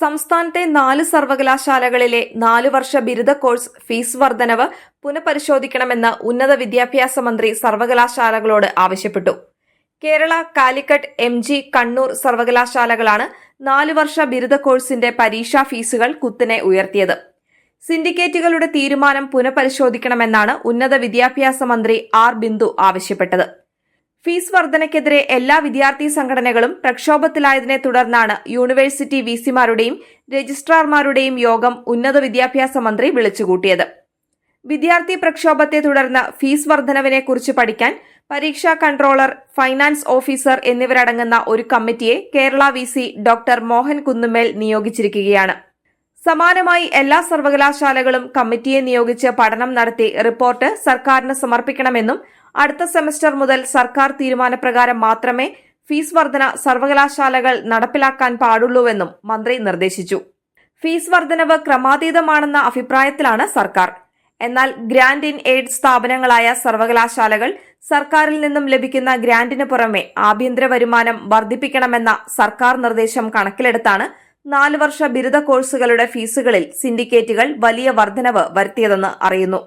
സംസ്ഥാനത്തെ നാല് സർവകലാശാലകളിലെ നാല് വർഷ ബിരുദ കോഴ്സ് ഫീസ് വർധനവ് പുനഃപരിശോധിക്കണമെന്ന് ഉന്നത വിദ്യാഭ്യാസ മന്ത്രി സർവകലാശാലകളോട് ആവശ്യപ്പെട്ടു. കേരള കാലിക്കറ്റ് എം ജി കണ്ണൂർ സർവകലാശാലകളാണ് നാല് വർഷ ബിരുദ കോഴ്സിന്റെ പരീക്ഷാ ഫീസുകൾ കുത്തിനെ ഉയർത്തിയത്. സിൻഡിക്കേറ്റുകളുടെ തീരുമാനം പുനഃപരിശോധിക്കണമെന്നാണ് ഉന്നത വിദ്യാഭ്യാസ മന്ത്രി ആർ ബിന്ദു ആവശ്യപ്പെട്ടത്. ഫീസ് വർധനയ്ക്കെതിരെ എല്ലാ വിദ്യാർത്ഥി സംഘടനകളും പ്രക്ഷോഭത്തിലായതിനെ തുടർന്നാണ് യൂണിവേഴ്സിറ്റി വിസിമാരുടെയും രജിസ്ട്രാർമാരുടെയും യോഗം ഉന്നത വിദ്യാഭ്യാസ മന്ത്രി വിളിച്ചുകൂട്ടിയത്. വിദ്യാർത്ഥി പ്രക്ഷോഭത്തെ തുടർന്ന് ഫീസ് വർധനവിനെക്കുറിച്ച് പഠിക്കാൻ പരീക്ഷാ കൺട്രോളർ ഫൈനാൻസ് ഓഫീസർ എന്നിവരടങ്ങുന്ന ഒരു കമ്മിറ്റിയെ Kerala V C doctor Mohan Kunnummel നിയോഗിച്ചിരിക്കുകയാണ്. സമാനമായി എല്ലാ സർവകലാശാലകളും കമ്മിറ്റിയെ നിയോഗിച്ച് പഠനം നടത്തി റിപ്പോർട്ട് സർക്കാരിന് സമർപ്പിക്കണമെന്നും അടുത്ത സെമസ്റ്റർ മുതൽ സർക്കാർ തീരുമാനപ്രകാരം മാത്രമേ ഫീസ് വർധന സർവകലാശാലകൾ നടപ്പിലാക്കാൻ പാടുള്ളൂവെന്നും മന്ത്രി നിർദ്ദേശിച്ചു. ഫീസ് വർധനവ് ക്രമാതീതമാണെന്ന അഭിപ്രായത്തിലാണ് സർക്കാർ. എന്നാൽ ഗ്രാന്റ് ഇൻ എയ്ഡ് സ്ഥാപനങ്ങളായ സർവകലാശാലകൾ സർക്കാരിൽ നിന്നും ലഭിക്കുന്ന ഗ്രാന്റിന് പുറമെ ആഭ്യന്തര വരുമാനം വർദ്ധിപ്പിക്കണമെന്ന സർക്കാർ നിർദ്ദേശം കണക്കിലെടുത്താണ് നാല് വർഷ ബിരുദ കോഴ്സുകളുടെ ഫീസുകളിൽ സിൻഡിക്കേറ്റുകൾ വലിയ വർധനവ് വരുത്തിയതെന്ന് അറിയുന്നു.